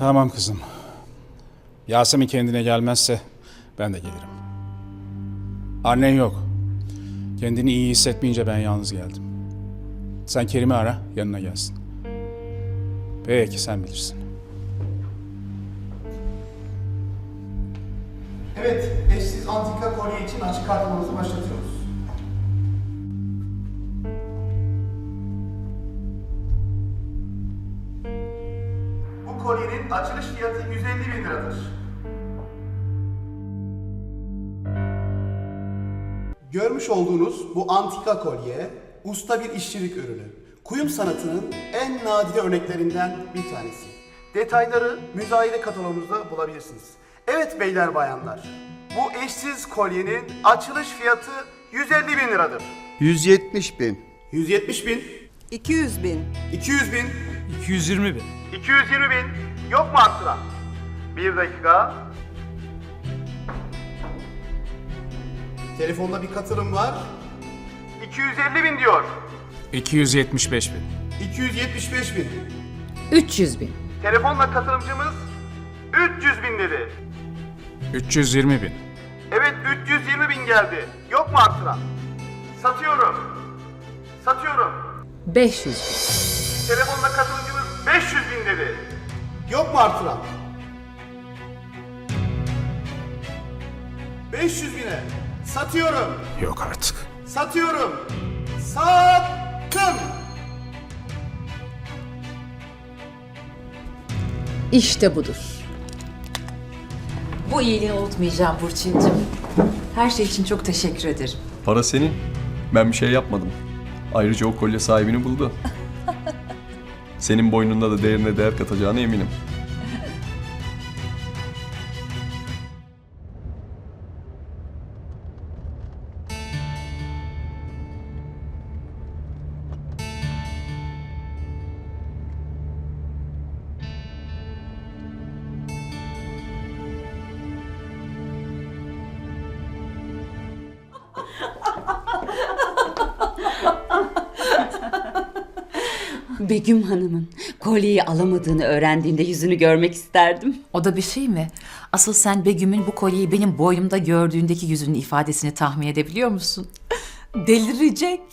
Tamam kızım. Yasemin kendine gelmezse ben de gelirim. Annen yok. Kendini iyi hissetmeyince ben yalnız geldim. Sen Kerim'i ara, yanına gelsin. Peki, sen bilirsin. Evet, eşsiz antika kolye için açık artırmamızı başlatıyoruz. Fiyatı 150 bin liradır. Görmüş olduğunuz bu antika kolye, usta bir işçilik ürünü. Kuyum sanatının en nadide örneklerinden bir tanesi. Detayları müzayede katalogumuzda bulabilirsiniz. Evet beyler bayanlar, bu eşsiz kolyenin açılış fiyatı 150 bin liradır. 170 bin. 170 bin, 200 bin. 200 bin, 220 bin. 220 bin, yok mu arttıran? Bir dakika. Telefonda bir katılım var. 250 bin diyor. 275 bin. 275 bin. 300 bin. Telefonla katılımcımız 300 bin dedi. 320 bin. Evet 320 bin geldi. Yok mu artıran? Satıyorum. Satıyorum. 500 bin. Telefonla katılımcımız 500 bin dedi. Yok mu artıran? 500 bine. Satıyorum. Yok artık. Satıyorum. Sattım. İşte budur. Bu iyiliğini unutmayacağım Burçin'cim. Her şey için çok teşekkür ederim. Para senin. Ben bir şey yapmadım. Ayrıca o kolye sahibini buldu. Senin boynunda da değerine değer katacağına eminim. Begüm Hanım'ın kolyeyi alamadığını öğrendiğinde yüzünü görmek isterdim. O da bir şey mi? Asıl sen Begüm'ün bu kolyeyi benim boynumda gördüğündeki yüzünün ifadesini tahmin edebiliyor musun? Delirecek.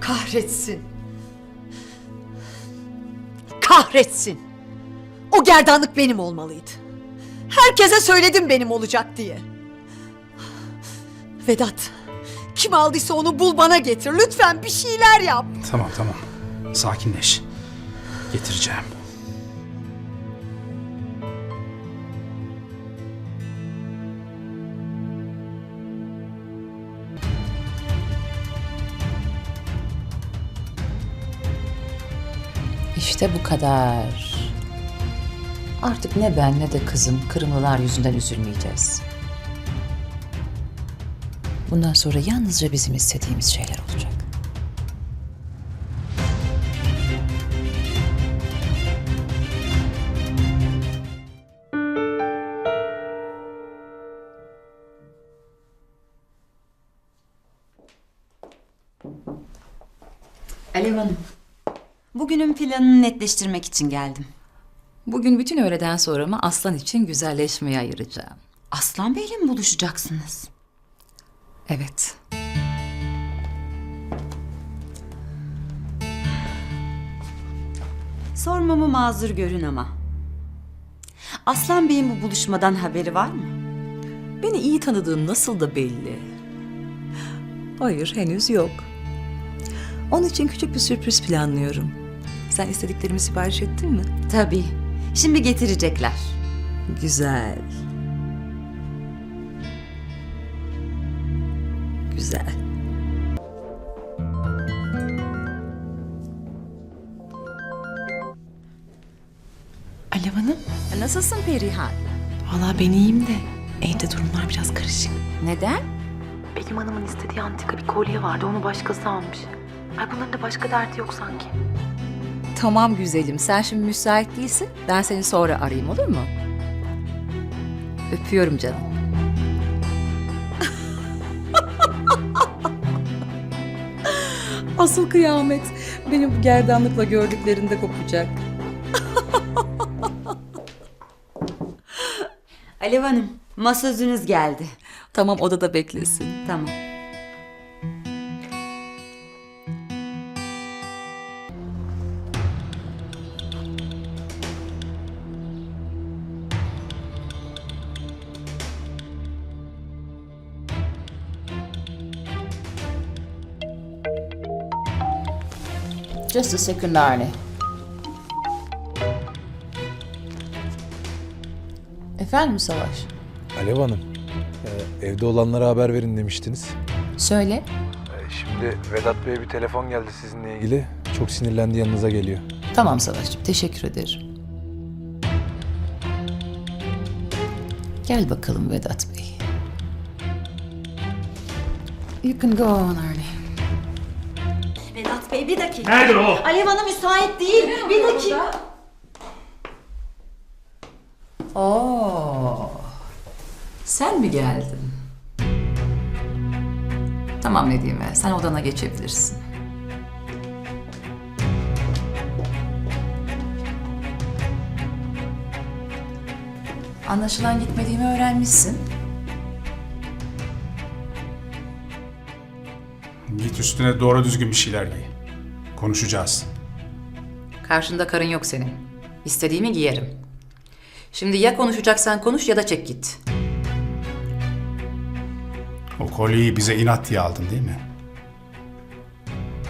Kahretsin. Kahretsin. O gerdanlık benim olmalıydı. Herkese söyledim benim olacak diye. Vedat, kim aldıysa onu bul bana getir. Lütfen bir şeyler yap. Tamam tamam. Sakinleş. Getireceğim. İşte bu kadar. Artık ne ben ne de kızım kırmızılar yüzünden üzülmeyeceğiz. Bundan sonra yalnızca bizim istediğimiz şeyler olacak. Alev Hanım, bugünün planını netleştirmek için geldim. Bugün bütün öğleden sonra mı Aslan için güzelleşmeye ayıracağım. Aslan Bey'le mi buluşacaksınız? Evet. Sormamı mazur görün ama. Aslan Bey'in bu buluşmadan haberi var mı? Beni iyi tanıdığın nasıl da belli. Hayır, henüz yok. Onun için küçük bir sürpriz planlıyorum. Sen istediklerimi sipariş ettin mi? Tabii. Şimdi getirecekler. Güzel. Güzel. Alev Hanım, Nasılsın Perihan? valla ben iyiyim de evde durumlar biraz karışık. Neden? Begüm Hanım'ın istediği antika bir kolye vardı, onu başkası almış. Ay bunların da başka derdi yok sanki. Tamam güzelim. Sen şimdi müsait değilsin. Ben seni sonra arayayım olur mu? Öpüyorum canım. Asıl kıyamet beni bu gerdanlıkla gördüklerinde kopacak. Alev Hanım, masözünüz geldi. Tamam odada beklesin. Tamam. Just a second Arne. Efendim Savaş? Alev Hanım, e, evde olanlara haber verin demiştiniz. Söyle. E, Şimdi Vedat Bey'e bir telefon geldi sizinle ilgili. Çok sinirlendi yanınıza geliyor. Tamam Savaş'cığım teşekkür ederim. Gel bakalım Vedat Bey. You can go on Arne. Bey bir dakika. Nerede o? Alev Hanım müsait değil. Bir dakika. Oo. Sen mi geldin? Tamam Nedime, sen odana geçebilirsin. Anlaşılan gitmediğimi öğrenmişsin. Git üstüne doğru düzgün bir şeyler giy. Konuşacağız. Karşında karın yok senin. İstediğimi giyerim. Şimdi ya konuşacaksan konuş ya da çek git. O kolyeyi bize inat diye aldın değil mi?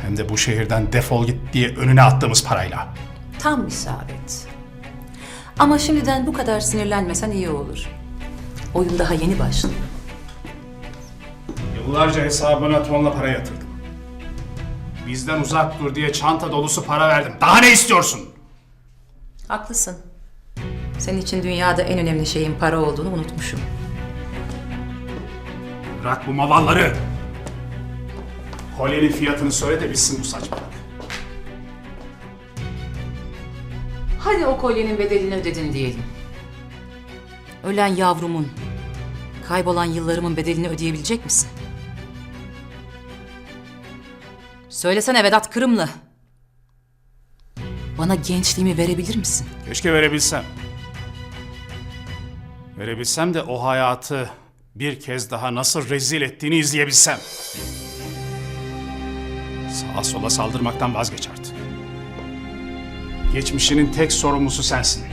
Hem de bu şehirden defol git diye önüne attığımız parayla. Tam isabet. Ama şimdiden bu kadar sinirlenmesen iyi olur. Oyun daha yeni başlıyor. Yıllarca hesabına tonla para yatırdım. Bizden uzak dur diye çanta dolusu para verdim. Daha ne istiyorsun? Haklısın. Senin için dünyada en önemli şeyin para olduğunu unutmuşum. Bırak bu mavalları. Kolyenin fiyatını söyle de bitsin bu saçmalık. Hadi o kolyenin bedelini ödedin diyelim. Ölen yavrumun, kaybolan yıllarımın bedelini ödeyebilecek misin? Söylesene Vedat Kırımlı. Bana gençliğimi verebilir misin? Keşke verebilsem. Verebilsem de o hayatı bir kez daha nasıl rezil ettiğini izleyebilsem. Sağa sola saldırmaktan vazgeç artık. Geçmişinin tek sorumlusu sensin.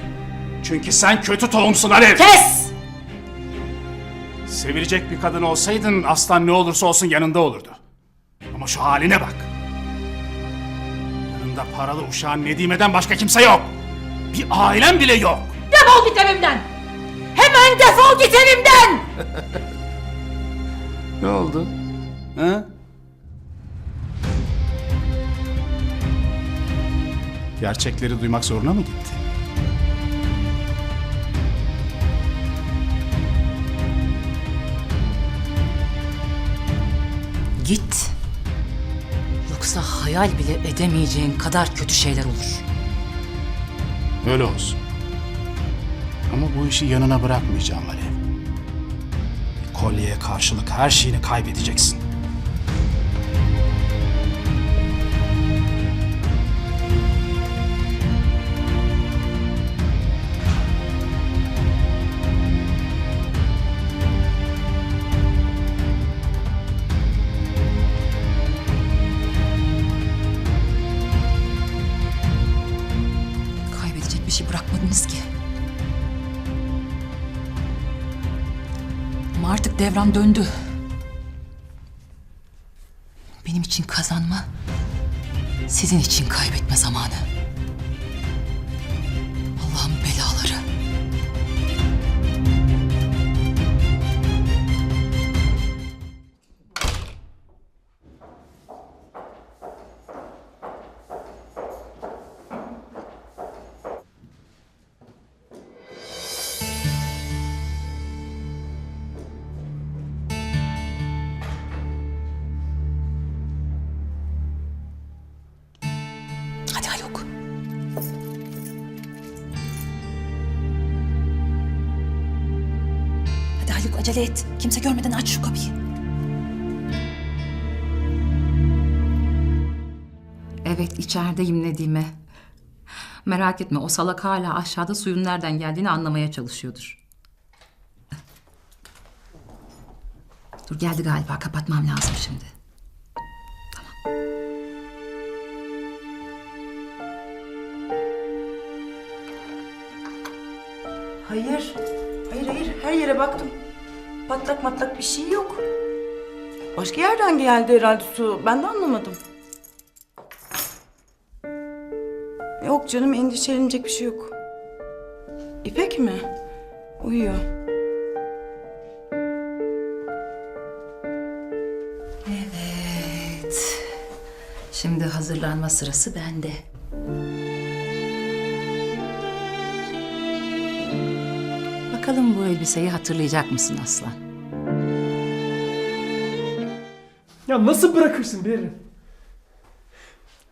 Çünkü sen kötü tohumsun Alev. Kes! Sevilecek bir kadın olsaydın aslan ne olursa olsun yanında olurdu. Ama şu haline bak. Paralı uşağın Nedime'den başka kimse yok. Bir ailen bile yok. Defol git evimden! Hemen defol git evimden! Ne oldu? Ha? Gerçekleri duymak zoruna mı gitti? Git. Hayal bile edemeyeceğin kadar kötü şeyler olur. Öyle olsun. Ama bu işi yanına bırakmayacağım Alev. Kolyeye karşılık her şeyini kaybedeceksin. Bir şey bırakmadınız ki. Ama artık devran döndü. Benim için kazanma, sizin için kaybetme zamanı. Haluk. Hadi Haluk acele et. Kimse görmeden aç şu kapıyı. Evet içerideyim Nedime. Merak etme o salak hala aşağıda suyun nereden geldiğini anlamaya çalışıyordur. Dur geldi galiba kapatmam lazım şimdi. Hayır. Hayır hayır her yere baktım. Patlak matlak bir şey yok. Başka yerden geldi herhalde su. Ben de anlamadım. Yok canım endişelenecek bir şey yok. İpek mi? Uyuyor. Evet. Şimdi hazırlanma sırası bende. Bakalım bu elbiseyi hatırlayacak mısın Aslan? Ya nasıl bırakırsın Berin?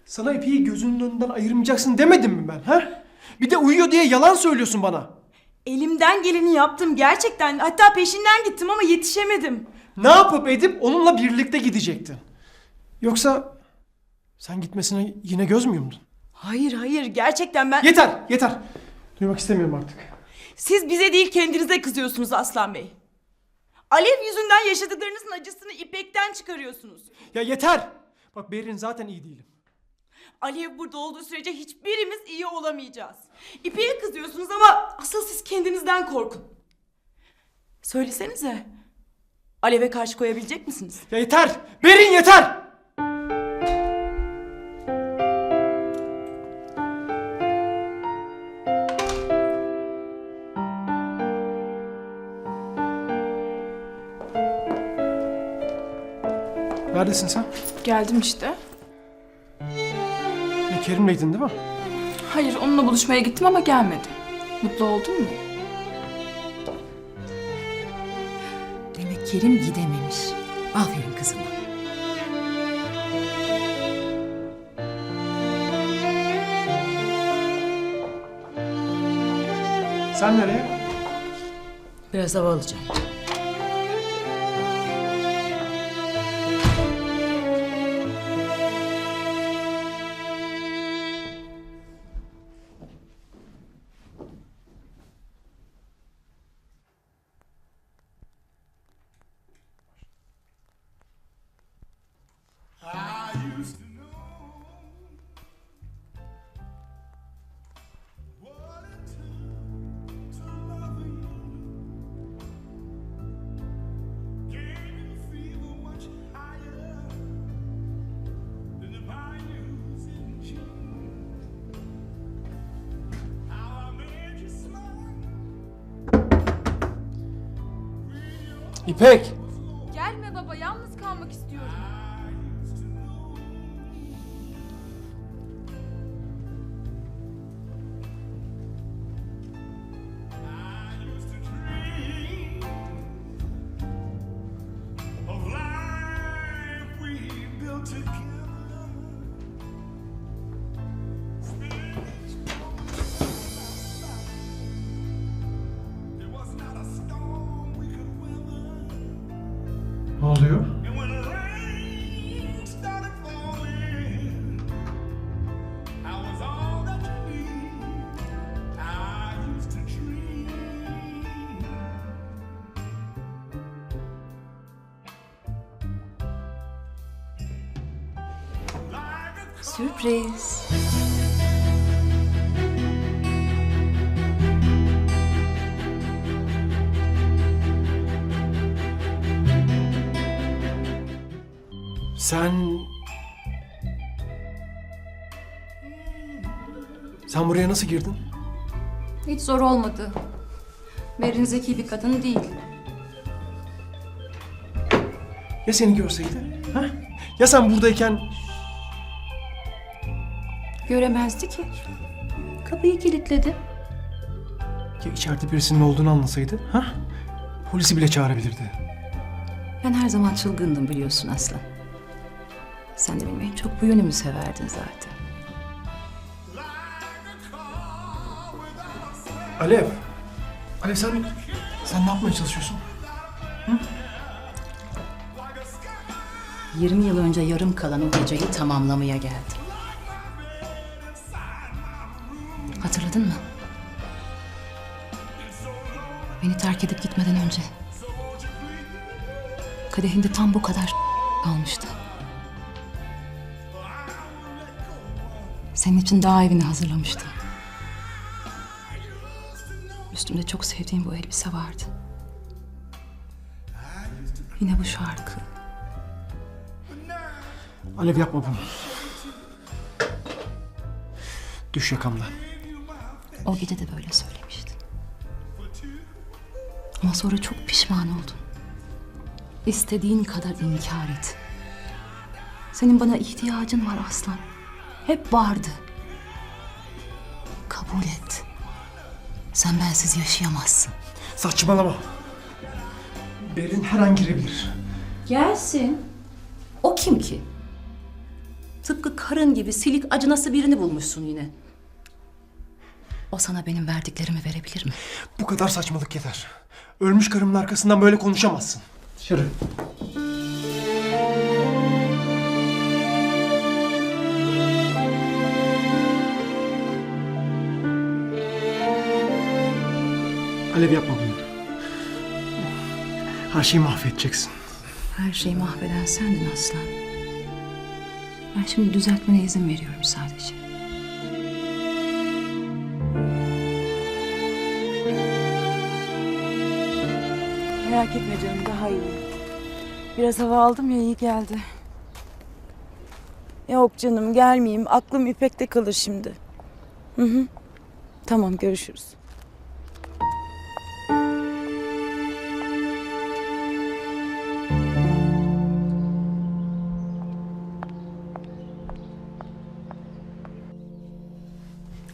Sana ipeyi gözünün önünden ayırmayacaksın demedim mi ben ha? Bir de uyuyor diye yalan söylüyorsun bana. Elimden geleni yaptım gerçekten. Hatta peşinden gittim ama yetişemedim. Ne yapıp edip onunla birlikte gidecektin. Yoksa sen gitmesine yine göz mü yumdun? Hayır hayır gerçekten ben... Yeter yeter. Duymak istemiyorum artık. Siz bize değil kendinize kızıyorsunuz Aslan Bey. Alev yüzünden yaşadıklarınızın acısını İpek'ten çıkarıyorsunuz. Ya yeter. Bak Berin zaten iyi değilim. Alev burada olduğu sürece hiçbirimiz iyi olamayacağız. İpek'e kızıyorsunuz ama asıl siz kendinizden korkun. Söylesenize. Alev'e karşı koyabilecek misiniz? Ya yeter. Berin yeter. Neredesin sen? Geldim işte. Ya Kerim'leydin değil mi? Hayır onunla buluşmaya gittim ama gelmedi. Mutlu oldun mu? Demek Kerim gidememiş. Aferin kızıma. Sen nereye? Biraz hava alacağım. İpek. Gelme baba yalnız kalmak istiyorum. Sürpriz. Sen... Sen buraya nasıl girdin? Hiç zor olmadı. Berin zeki bir kadın değil. Ya seni görseydi? Ha? Ya sen buradayken Göremezdi ki. Kapıyı kilitledi. ya içeride birisinin olduğunu anlasaydı? Ha? Polisi bile çağırabilirdi. Ben her zaman çılgındım biliyorsun Aslan. Sen de en çok bu yönümü severdin zaten. Alev. Alev sen... Sen ne yapmaya çalışıyorsun? 20 yıl önce yarım kalan o geceyi tamamlamaya geldim. Hatırladın mı? Beni terk edip gitmeden önce. Kadehinde tam bu kadar kalmıştı. Senin için daha evini hazırlamıştım. Üstümde çok sevdiğim bu elbise vardı. Yine bu şarkı. Alev yapma bunu. Düş yakamdan. O gece de böyle söylemiştin. Ama sonra çok pişman oldun. İstediğin kadar inkar et. Senin bana ihtiyacın var aslan. Hep vardı. Kabul et. Sen bensiz yaşayamazsın. Saçmalama. Berin her an girebilir. Gelsin. O kim ki? Tıpkı karın gibi silik acınası birini bulmuşsun yine. O sana benim verdiklerimi verebilir mi? Bu kadar saçmalık yeter. Ölmüş karımın arkasından böyle konuşamazsın. Dışarı. Alev yapma bunu. Her şeyi mahvedeceksin. Her şeyi mahveden sendin aslan. Ben şimdi düzeltmene izin veriyorum sadece. Merak etme canım daha iyi. Biraz hava aldım ya iyi geldi. Yok canım gelmeyeyim. Aklım İpek'te kalır şimdi. Hı hı. Tamam görüşürüz.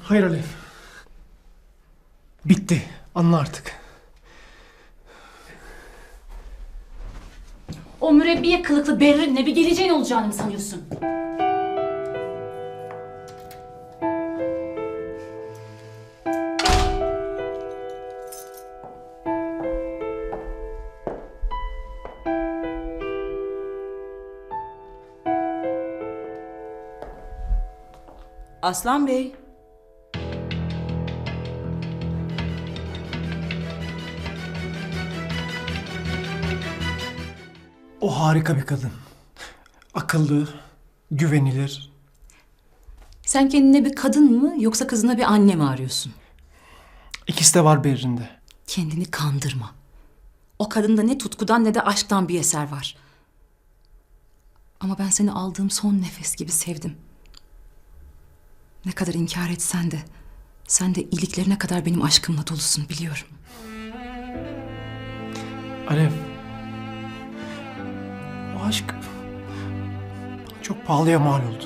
Hayır Alev. Bitti. Anla artık. O mürebbiye kılıklı Berrin'le bir geleceğin olacağını mı sanıyorsun? Aslan Bey. Harika bir kadın. Akıllı, güvenilir. Sen kendine bir kadın mı yoksa kızına bir anne mi arıyorsun? İkisi de var Berrin'de. Kendini kandırma. O kadında ne tutkudan ne de aşktan bir eser var. Ama ben seni aldığım son nefes gibi sevdim. Ne kadar inkar etsen de sen de iliklerine kadar benim aşkımla dolusun biliyorum. Alev. Aşk çok pahalıya mal oldu.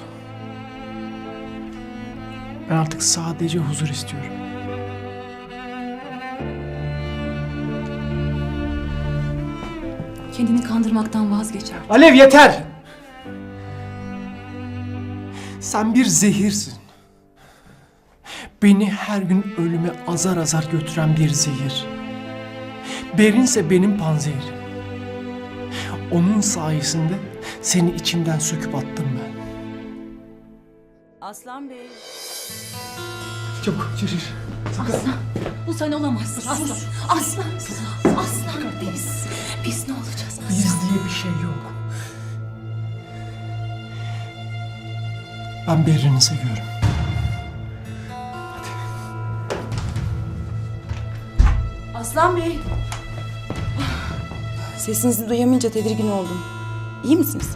Ben artık sadece huzur istiyorum. Kendini kandırmaktan vazgeç artık. Alev yeter! Sen bir zehirsin. Beni her gün ölüme azar azar götüren bir zehir. Berinse benim panzehirim. Onun sayesinde seni içimden söküp attım ben. Aslan Bey. Çabuk Cicir. Aslan, bu sen olamazsın. Aslan, aslan, aslan biz. Biz ne olacağız aslan? Biz diye bir şey yok. Ben Berrin'i seviyorum. Aslan Bey. Sesinizi duyamayınca tedirgin oldum. İyi misiniz?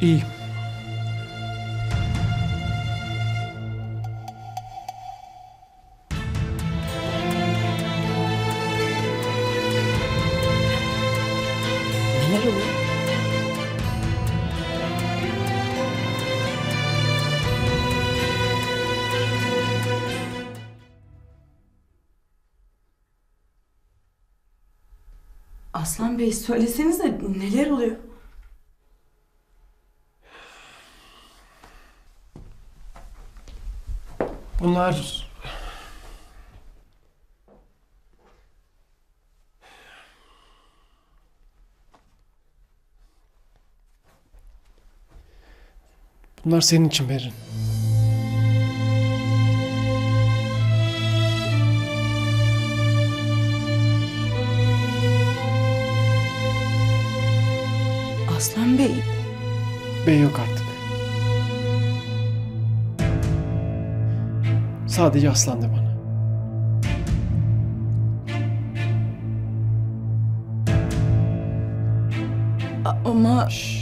İyiyim. Aslan Bey söylesenize neler oluyor? Bunlar... Bunlar senin için Berin. Bey yok artık. Sadece Aslan de bana. Ama Berin.